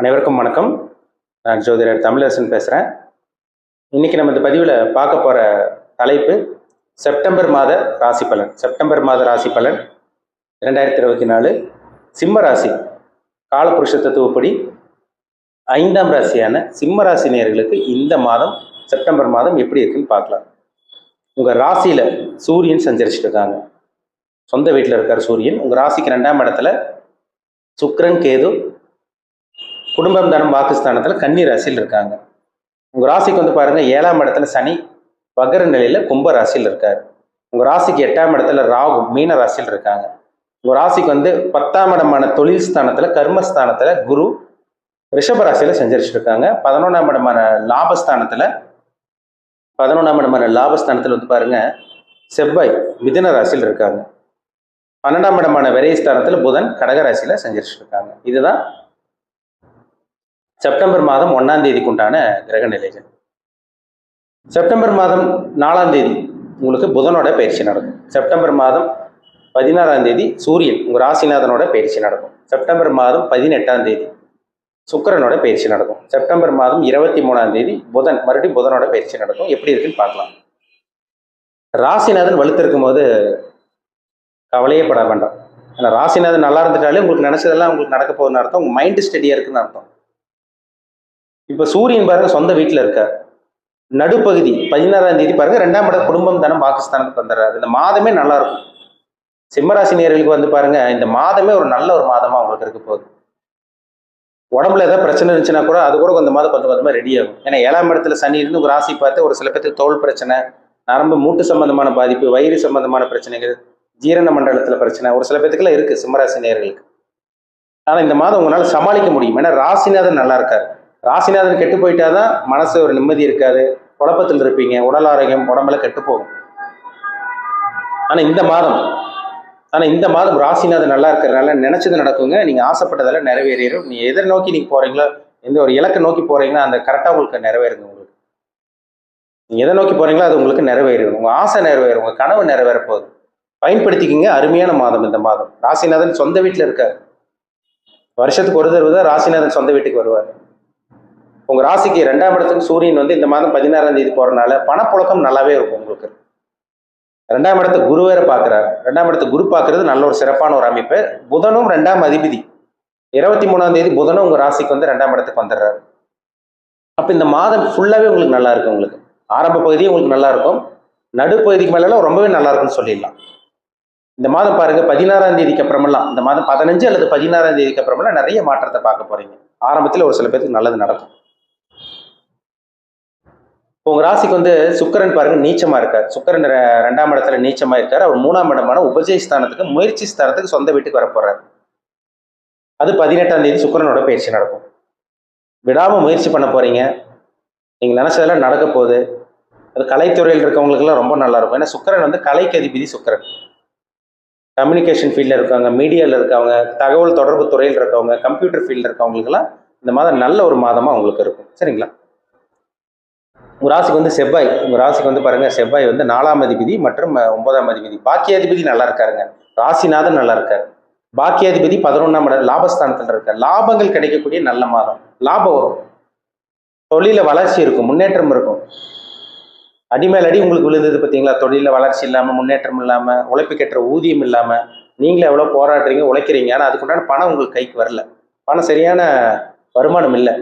அனைவருக்கும் வணக்கம். நான் ஜோதிடர் தமிழரசன் பேசுகிறேன் இன்னைக்கு நம்ம இந்த பதிவில் பார்க்க போகிற தலைப்பு செப்டம்பர் மாத ராசி பலன். செப்டம்பர் மாத ராசி பலன் ரெண்டாயிரத்தி இருபத்தி நாலு. சிம்ம ராசி காலபுருஷ தத்துவப்படி ஐந்தாம் ராசியான சிம்ம ராசி நேர்களுக்கு இந்த மாதம் செப்டம்பர் மாதம் எப்படி இருக்குன்னு பார்க்கலாம். உங்கள் ராசியில் சூரியன் சஞ்சரிச்சுட்டு இருக்காங்க. சொந்த வீட்டில் இருக்கார் சூரியன். உங்கள் ராசிக்கு ரெண்டாம் இடத்துல சுக்கிரன் கேது குடும்பம் தனம் பாகிஸ்தானத்தில் கன்னி ராசியில் இருக்காங்க. உங்கள் ராசிக்கு வந்து பாருங்கள் ஏழாம் இடத்துல சனி வகர நிலையில் கும்ப ராசியில் இருக்கார். உங்கள் ராசிக்கு எட்டாம் இடத்துல ராகு மீன ராசியில் இருக்காங்க. உங்கள் ராசிக்கு வந்து பத்தாம் இடமான தொழில் ஸ்தானத்தில் கர்மஸ்தானத்தில் குரு ரிஷப ராசியில் செஞ்சரிச்சிருக்காங்க. இருக்காங்க பதினொன்றாம் இடமான லாபஸ்தானத்தில் பதினொன்றாம் இடமான லாபஸ்தானத்தில் வந்து பாருங்கள் செவ்வாய் மிதன ராசியில் இருக்காங்க. பன்னெண்டாம் இடமான விரைஸ்தானத்தில் புதன் கடக ராசியில் செஞ்சரிச்சுட்டு இதுதான் செப்டம்பர் மாதம் ஒன்றாம் தேதிக்கு உண்டான கிரக நிலைகள் செப்டம்பர் மாதம் நாலாம் தேதி உங்களுக்கு புதனோட பயிற்சி நடக்கும். செப்டம்பர் மாதம் பதினாறாம் தேதி சூரியன் உங்கள் ராசிநாதனோட பயிற்சி நடக்கும். செப்டம்பர் மாதம் பதினெட்டாம் தேதி சுக்கரனோட பயிற்சி நடக்கும். செப்டம்பர் மாதம் இருபத்தி மூணாம் தேதி புதன் மறுபடியும் புதனோட பயிற்சி நடக்கும். எப்படி இருக்குன்னு பார்க்கலாம். ராசிநாதன் வலுத்திருக்கும் போது கவலையே பட வேண்டாம். ஏன்னா ராசிநாதன் நல்லா இருந்துட்டாலே உங்களுக்கு நினச்சதெல்லாம் உங்களுக்கு நடக்க போகுதுன்னு அர்த்தம். உங்கள் மைண்டு ஸ்டடியாக இருக்குன்னு அர்த்தம். இப்போ சூரியன் பாருங்க சொந்த வீட்டில் இருக்கார் நடுப்பகுதி பதினாறாம் தேதி பாருங்க ரெண்டாம் இடம் குடும்பம் தானே பாகிஸ்தானுக்கு வந்துடுறாரு. இந்த மாதமே நல்லா இருக்கும் சிம்மராசி நேர்களுக்கு வந்து பாருங்க இந்த மாதமே ஒரு நல்ல ஒரு மாதமா உங்களுக்கு இருக்க போகுது. உடம்புல ஏதாவது பிரச்சனை இருந்துச்சுன்னா கூட அது கூட கொஞ்சம் மாதம் கொஞ்சம் கொஞ்சமாக ரெடி ஆகும். ஏன்னா ஏழாம் இடத்துல சனி இருந்து ஒரு ராசி பார்த்து ஒரு சில பேருக்கு தோல் பிரச்சனை நரம்பு மூட்டு சம்பந்தமான பாதிப்பு வயிறு சம்பந்தமான பிரச்சனைகள் ஜீரண மண்டலத்தில் பிரச்சனை ஒரு சில பேத்துக்குலாம் இருக்குது சிம்மராசி நேர்களுக்கு ஆனால் இந்த மாதம் உங்களால் சமாளிக்க முடியும். ஏன்னா ராசிநாதன் நல்லா இருக்காரு. ராசிநாதன் கெட்டு போயிட்டாதான் மனசு ஒரு நிம்மதி இருக்காது. குழப்பத்தில் இருப்பீங்க. உடல் ஆரோக்கியம் உடம்புல கெட்டு போகும். ஆனால் இந்த மாதம் ஆனால் இந்த மாதம் ராசிநாதன் நல்லா இருக்கிறதுனால நினைச்சது நடக்குங்க. நீங்க ஆசைப்பட்டதெல்லாம் நிறைவேறிடும் நீ எதை நோக்கி நீங்க போறீங்களோ எந்த ஒரு இலக்கை நோக்கி போறீங்களோ அந்த கரெக்டாக உங்களுக்கு நிறைவேறுங்க உங்களுக்கு. நீங்க எதை நோக்கி போறீங்களோ அது உங்களுக்கு நிறைவேறும் உங்க ஆசை நிறைவேறும். உங்க கனவு நிறைவேற போகுது பயன்படுத்திக்கிங்க. அருமையான மாதம் இந்த மாதம். ராசிநாதன் சொந்த வீட்டில் இருக்கார். வருஷத்துக்கு ஒரு தடவை தான் ராசிநாதன் சொந்த வீட்டுக்கு வருவார். உங்க ராசிக்கு ரெண்டாம் இடத்துக்கு சூரியன் வந்து இந்த மாதம் பதினாறாம் தேதி போறதுனால பணப்புழக்கம் நல்லாவே இருக்கும் உங்களுக்கு. ரெண்டாம் இடத்தை குரு வேற பார்க்கிறார். ரெண்டாம் இடத்தை குரு பார்க்கறது நல்ல ஒரு சிறப்பான ஒரு அமைப்பு. புதனும் ரெண்டாம் அதிபதி. இருபத்தி மூணாம் தேதி புதனும் உங்க ராசிக்கு வந்து ரெண்டாம் இடத்துக்கு வந்துடுறாரு. அப்ப இந்த மாதம் ஃபுல்லாவே உங்களுக்கு நல்லா இருக்கும் உங்களுக்கு. ஆரம்ப பகுதியும் உங்களுக்கு நல்லா இருக்கும். நடுப்பகுதிக்கு மேலாம் ரொம்பவே நல்லா இருக்கும்னு சொல்லிடலாம். இந்த மாதம் பாருங்க பதினாறாம் தேதிக்கு அப்புறமெல்லாம் இந்த மாதம் பதினஞ்சு அல்லது பதினாறாம் தேதிக்கு அப்புறமெல்லாம் நிறைய மாற்றத்தை பார்க்க போறீங்க. ஆரம்பத்தில் ஒரு சில பேருக்கு நல்லது நடக்கும். உங்க ராசிக்கு வந்து சுக்கரன் பாருங்க நீச்சமா இருக்கார். சுக்கரன் ரெ- ரெண்டாம் இடத்துல நீச்சமா இருக்கார். அவர் மூணாம் இடமான உபஜய ஸ்தானத்துக்கு முயற்சி ஸ்தானத்துக்கு சொந்த வீட்டுக்கு வர போறாரு அது பதினெட்டாம் தேதி சுக்கரனோட பயிற்சி நடக்கும். விடாம முயற்சி பண்ண போறீங்க. நீங்க நினைச்சதெல்லாம் நடக்க போகுது. அது கலைத்துறையில் இருக்கவங்களுக்குலாம் ரொம்ப நல்லா இருக்கும். ஏன்னா சுக்கரன் வந்து கலைக்கு அதிபதி சுக்கரன். கம்யூனிகேஷன் ஃபீல்டில் இருக்கவங்க மீடியாவில் இருக்கவங்க தகவல் தொடர்பு துறையில் இருக்கவங்க கம்ப்யூட்டர் ஃபீல்டில் இருக்கவங்களுக்குலாம் இந்த மாதம் நல்ல ஒரு மாதமாக உங்களுக்கு இருக்கும். சரிங்களா? உங்கள் ராசிக்கு வந்து செவ்வாய். உங்கள் ராசிக்கு வந்து பாருங்கள் செவ்வாய் வந்து நாலாம் அதிபதி மற்றும் ஒன்பதாம் அதிபதி. பாக்கியாதிபதி நல்லா இருக்காருங்க. ராசிநாதன் நல்லா இருக்காரு. பாக்கியாதிபதி பதினொன்றாம் இடம் லாபஸ்தானத்தில் இருக்கார். லாபங்கள் கிடைக்கக்கூடிய நல்ல மாதம். லாபம் வரும். தொழில வளர்ச்சி இருக்கும் முன்னேற்றம் இருக்கும். அடிமேல் அடி உங்களுக்கு விழுந்தது பார்த்தீங்களா தொழிலில் வளர்ச்சி இல்லாமல் முன்னேற்றம் இல்லாமல் உழைப்புக்கேற்ற ஊதியம் இல்லாமல் நீங்களே எவ்வளோ போராடுறீங்க உழைக்கிறீங்க. ஆனால் அதுக்குண்டான பணம் உங்களுக்கு கைக்கு வரல. பணம் சரியான வருமானம் இல்லை.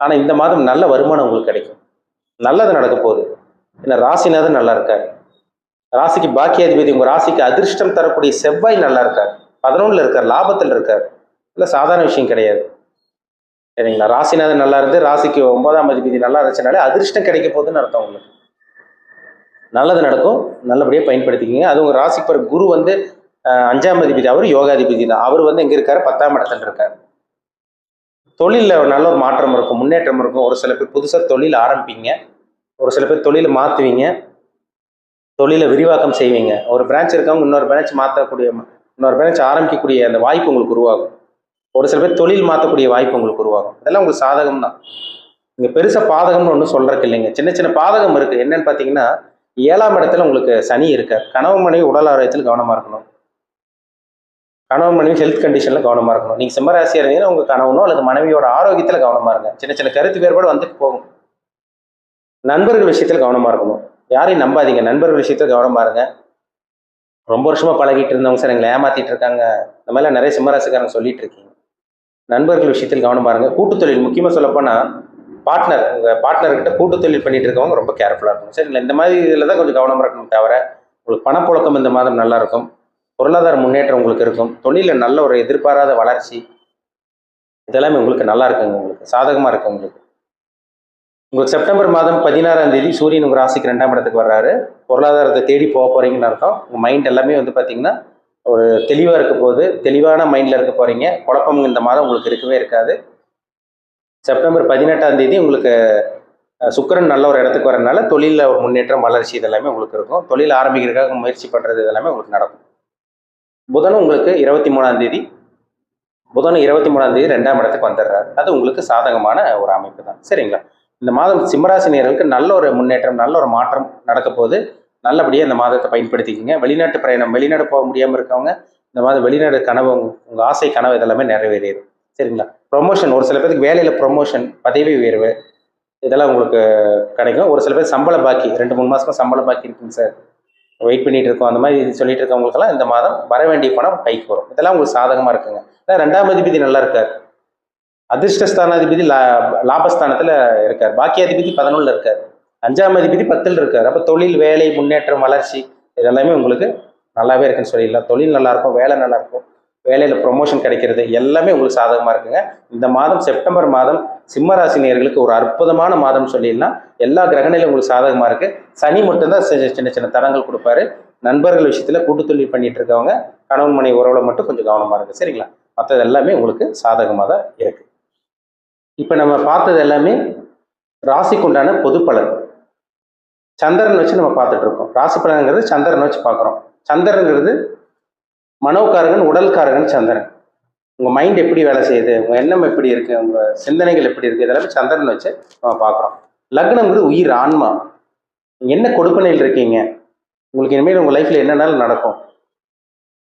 ஆனால் இந்த மாதம் நல்ல வருமானம் உங்களுக்கு கிடைக்கும். நல்லது நடக்க போகுது. ஏன்னா ராசிநாதன் நல்லா இருக்காரு. ராசிக்கு பாக்கியாதிபதி உங்கள் ராசிக்கு அதிர்ஷ்டம் தரக்கூடிய செவ்வாய் நல்லா இருக்கார். பதினொன்றில் இருக்கார் லாபத்தில் இருக்கார். இல்லை சாதாரண விஷயம் கிடையாது. சரிங்களா? ராசிநாதன் நல்லா இருந்து ராசிக்கு ஒன்பதாம் அதிபதி நல்லா இருந்துச்சுனாலே அதிர்ஷ்டம் கிடைக்க போகுதுன்னு அர்த்தம் உங்களுக்கு. நல்லது நடக்கும். நல்லபடியாக பயன்படுத்திக்கிங்க. அது உங்கள் ராசிக்கு குரு வந்து அஞ்சாம் அதிபதி அவர் யோகாதிபதி தான். அவர் வந்து எங்கே இருக்காரு? பத்தாம் இடத்துல இருக்கார். தொழிலில் நல்ல ஒரு மாற்றம் இருக்கும் முன்னேற்றம் இருக்கும். ஒரு சில பேர் புதுசாக தொழில் ஆரம்பிப்பீங்க. ஒரு சில பேர் தொழிலை மாற்றுவீங்க தொழிலை விரிவாக்கம் செய்வீங்க. ஒரு பிரான்ச் இருக்கவங்க இன்னொரு பிரான்ச் மாற்றக்கூடிய இன்னொரு பிரான்ச் ஆரம்பிக்கக்கூடிய அந்த வாய்ப்பு உங்களுக்கு உருவாகும். ஒரு சில பேர் தொழில் மாற்றக்கூடிய வாய்ப்பு உங்களுக்கு உருவாகும். இதெல்லாம் உங்களுக்கு சாதகம் தான் நீங்கள் பெருசாக பாதகம்னு ஒன்றும் சொல்கிறக்கு இல்லைங்க. சின்ன சின்ன பாதகம் இருக்குது என்னன்னு பார்த்தீங்கன்னா ஏழாம் இடத்துல உங்களுக்கு சனி இருக்கார். கனவு மனைவி உடல் ஆரோக்கியத்தில் கவனமாக இருக்கணும். கணவன் மனைவி ஹெல்த் கண்டிஷனில் கவனமாக இருக்கணும். நீங்கள் சிம்மராசியாக இருந்தீங்கன்னா உங்கள் கணவனோ அல்லது மனைவியோட ஆரோக்கியத்தில் கவனமாக இருங்க. சின்ன சின்ன கருத்து வேறுபாடு வந்துட்டு போகும். நண்பர்கள் விஷயத்தில் கவனமாக இருக்கணும். யாரையும் நம்பாதீங்க. நண்பர்கள் விஷயத்தில் கவனமாக இருங்க. ரொம்ப வருஷமாக பழகிட்டு இருந்தவங்க சார் எங்களை ஏமாத்திட்டு இருக்காங்க. இந்த மாதிரிலாம் நிறைய சிம்மராசிக்காரங்க சொல்லிட்டு இருக்கீங்க. நண்பர்கள் விஷயத்தில் கவனமாக இருங்க. கூட்டு தொழில் முக்கியமாக சொல்லப்போனால் பார்ட்னர் உங்கள் பார்ட்னர்கிட்ட கூட்டு தொழில் பண்ணிட்டு இருக்கவங்க ரொம்ப கேர்ஃபுல்லாக இருக்கும் சரிங்களா? இந்த மாதிரி இதில் தான் கொஞ்சம் கவனமாக இருக்கணும் தவிர உங்களுக்கு பணப்புழக்கம் இந்த மாதம் நல்லா இருக்கும் பொருளாதார முன்னேற்றம் உங்களுக்கு இருக்கும். தொழிலில் நல்ல ஒரு எதிர்பாராத வளர்ச்சி இதெல்லாமே உங்களுக்கு நல்லா இருக்குங்க. உங்களுக்கு சாதகமாக இருக்கும் உங்களுக்கு. உங்களுக்கு செப்டம்பர் மாதம் பதினாறாம் தேதி சூரியன் உங்கள் ராசிக்கு ரெண்டாம் இடத்துக்கு வர்றாரு. பொருளாதாரத்தை தேடி போக போறீங்கன்னு அர்த்தம். உங்கள் மைண்ட் எல்லாமே வந்து பார்த்தீங்கன்னா ஒரு தெளிவாக இருக்க போகுது. தெளிவான மைண்டில் இருக்க போகிறீங்க குழப்பம் இந்த மாதம் உங்களுக்கு இருக்கவே இருக்காது. செப்டம்பர் பதினெட்டாம் தேதி உங்களுக்கு சுக்கரன் சுக்கிரன் நல்ல ஒரு இடத்துக்கு வரனால தொழிலில் ஒரு முன்னேற்றம் வளர்ச்சி இதெல்லாமே உங்களுக்கு இருக்கும். தொழில் ஆரம்பிக்கிறதுக்காக முயற்சி பண்ணுறது இதெல்லாமே உங்களுக்கு நடக்கும். புதனும் உங்களுக்கு இருபத்தி மூணாம் தேதி புதனும் இருபத்தி மூணாம் தேதி ரெண்டாம் இடத்துக்கு வந்துடுறாரு. அது உங்களுக்கு சாதகமான ஒரு அமைப்பு தான். சரிங்களா? இந்த மாதம் சிம்மராசி நேர்களுக்கு நல்ல ஒரு முன்னேற்றம் நல்ல ஒரு மாற்றம் நடக்க போகுது. நல்லபடியாக இந்த மாதத்தை பயன்படுத்திக்கிங்க. வெளிநாட்டு பிரயாணம் வெளிநாடு போக முடியாமல் இருக்கவங்க இந்த மாதம் வெளிநாடு கனவு உங்கள் ஆசை கனவு இதெல்லாமே நிறைவேறிடும். சரிங்களா? ப்ரொமோஷன் ஒரு சில பேருக்கு வேலையில் ப்ரொமோஷன் பதவி உயர்வு இதெல்லாம் உங்களுக்கு கிடைக்கும். ஒரு சில பேர் சம்பள பாக்கி ரெண்டு மூணு மாதமா சம்பள பாக்கி இருக்குங்க சார். வெயிட் பண்ணிட்டு இருக்கோம். அந்த மாதிரி சொல்லிட்டு இருக்கவங்களுக்கெல்லாம் இந்த மாதம் வர வேண்டிய பணம் கைக்கு வரும். இதெல்லாம் உங்களுக்கு சாதகமாக இருக்குங்க. ஏன்னா ரெண்டாம் அதிபதி நல்லா இருக்கார். அதிர்ஷ்டஸ்தானாதிபதி லா லாபஸ்தானத்தில் இருக்கார். பாக்கியாதிபதி பதினொன்றில் இருக்கார். அஞ்சாம் அதிபதி பத்தில் இருக்கார். அப்போ தொழில் வேலை முன்னேற்றம் வளர்ச்சி இதெல்லாமே உங்களுக்கு நல்லாவே இருக்குன்னு சொல்லிடலாம். தொழில் நல்லாயிருக்கும் வேலை நல்லாயிருக்கும். வேலையில் ப்ரொமோஷன் கிடைக்கிறது எல்லாமே உங்களுக்கு சாதகமாக இருக்குங்க. இந்த மாதம் செப்டம்பர் மாதம் சிம்ம ஒரு அற்புதமான மாதம் சொல்லிடலாம். எல்லா கிரகணிலும் உங்களுக்கு சாதகமாக இருக்குது சனி மட்டும்தான் சி- சின்ன சின்ன தரங்கள் கொடுப்பாரு. நண்பர்கள் விஷயத்தில் கூட்டு தொழில் பண்ணிட்டு இருக்கவங்க கணவன் மனை உறவுல மட்டும் கொஞ்சம் கவனமாக இருக்குது சரிங்களா? மற்றது எல்லாமே உங்களுக்கு சாதகமாக தான் இருக்குது இப்போ நம்ம பார்த்தது எல்லாமே ராசிக்கு உண்டான பொது பலன். சந்திரன் வச்சு நம்ம பார்த்துட்டு இருக்கோம் ராசி பலன்கிறது சந்திரன் வச்சு பார்க்குறோம். சந்திரனுங்கிறது மனோக்காரகன் உடல்காரகன் சந்திரன். உங்கள் மைண்ட் எப்படி வேலை செய்யுது? உங்கள் எண்ணம் எப்படி இருக்குது உங்கள் சிந்தனைகள் எப்படி இருக்குது இதெல்லாமே சந்திரன் வச்சு நம்ம பார்க்குறோம். லக்னம்ங்கிறது உயிர் ஆன்மா. நீங்கள் என்ன கொடுப்பனையில் இருக்கீங்க? உங்களுக்கு இனிமேல் உங்கள் லைஃப்பில் என்னென்னாலும் நடக்கும்?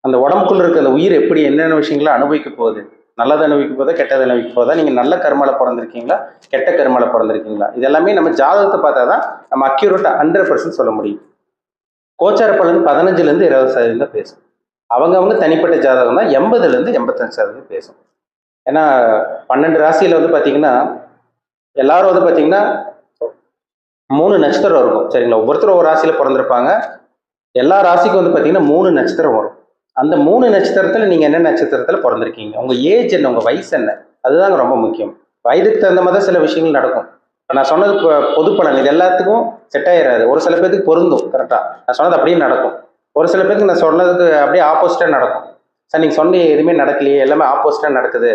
அந்த உடம்புக்குள்ள இருக்க அந்த உயிர் எப்படி என்னென்ன விஷயங்களை அனுபவிக்க போகுது? நல்லது அனுபவிக்க போதா கெட்டது அனுபவிக்க போதா நீங்கள் நல்ல கர்மால பிறந்திருக்கீங்களா? கெட்ட கர்மால பிறந்திருக்கீங்களா? இதெல்லாமே நம்ம ஜாதகத்தை பார்த்தா தான் நம்ம அக்யூரேட்டாக ஹண்ட்ரட் பர்சன்ட் சொல்ல முடியும். கோச்சார பலன் பதினஞ்சுலேருந்து இருபது சதவீதம் தான் பேசும். அவங்கவுங்க தனிப்பட்ட ஜாதகம் தான் எண்பதுலேருந்து எண்பத்தஞ்சு சதவீதம் பேசும். ஏன்னா பன்னெண்டு ராசியில் வந்து பார்த்தீங்கன்னா எல்லாரும் வந்து பார்த்தீங்கன்னா மூணு நட்சத்திரம் இருக்கும். சரிங்களா? ஒவ்வொருத்தரும் ஒரு ராசியில் பிறந்திருப்பாங்க. எல்லா ராசிக்கும் வந்து பார்த்தீங்கன்னா மூணு நட்சத்திரம் வரும். அந்த மூணு நட்சத்திரத்தில் நீங்கள் என்ன நட்சத்திரத்தில் பிறந்திருக்கீங்க? உங்கள் ஏஜ் என்ன உங்கள் வயசு என்ன? அதுதாங்க ரொம்ப முக்கியம். வயதுக்கு தகுந்த மாதிரி தான் சில விஷயங்கள் நடக்கும். நான் சொன்னது பொது பலன். இது எல்லாத்துக்கும் செட் ஆயிடாது ஒரு சில பேருக்கு பொருந்தும் கரெக்டாக நான் சொன்னது அப்படியே நடக்கும். ஒரு சில பேருக்கு நான் சொன்னதுக்கு அப்படியே ஆப்போசிட்டாக நடக்கும். சார் நீங்கள் சொன்ன எதுவுமே நடக்கலையே எல்லாமே ஆப்போசிட்டாக நடக்குது.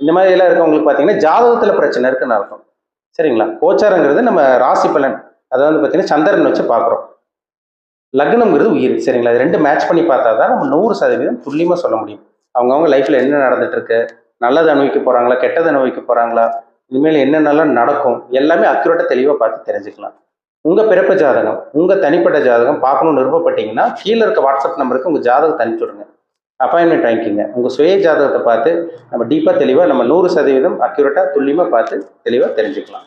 இந்த மாதிரி எல்லாம் இருக்கவங்களுக்கு பார்த்தீங்கன்னா ஜாதகத்தில் பிரச்சனை இருக்குன்னு அர்த்தம். சரிங்களா? கோச்சாரங்கிறது நம்ம ராசி பலன். அதாவது வந்து பார்த்தீங்கன்னா சந்திரன் வச்சு பார்க்குறோம் லக்னம்ங்கிறது உயிர் சரிங்களா? இது ரெண்டு மேட்ச் பண்ணி பார்த்தா தான் நம்ம நூறு சதவீதம் துல்லியமாக சொல்ல முடியும். அவங்கவுங்க லைஃப்பில் என்ன நடந்துட்டு இருக்கு நல்லது அனுபவிக்க போகிறாங்களா கெட்டது அனுபவிக்க போகிறாங்களா இனிமேல் என்னென்னலாம் நடக்கும் எல்லாமே அக்யூரேட்டாக தெளிவாக பார்த்து தெரிஞ்சுக்கலாம். உங்கள் பிறப்பு ஜாதகம் உங்கள் தனிப்பட்ட ஜாதகம் பார்க்கணும்னு விருப்பப்பட்டீங்கன்னா கீழே இருக்க வாட்ஸ்அப் நம்பருக்கு உங்கள் ஜாதகத்தை அனுப்பிச்சி விடுங்க. அப்பாயின்மெண்ட் வாங்கிக்கிங்க. உங்கள் சுய ஜாதகத்தை பார்த்து நம்ம டீப்பாக தெளிவாக நம்ம நூறு சதவீதம் அக்யூரேட்டாக துல்லியமாக பார்த்து தெளிவாக தெரிஞ்சுக்கலாம்.